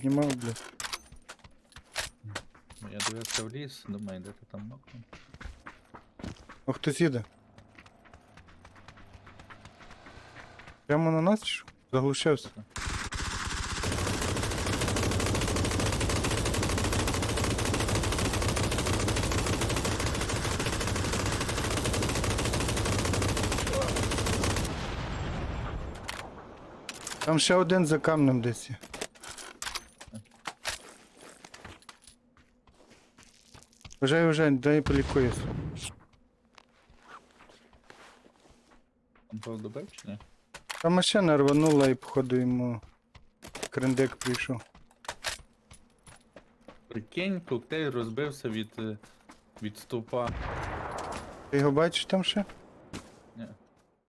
піднімав, блядь. Ну, Я дивився в ліс, думаю, де ти там нокнув. О, хтось їде. Прямо на нас чи що? Заглушився. Там ще один за камнем десь є. Вже, вже, дай полікуюсь. Там добив чи ні? Та машина рванула і походу йому крендек прийшов. Прикинь, коктейль розбився від, е, від стовпа. Ти його бачиш там ще?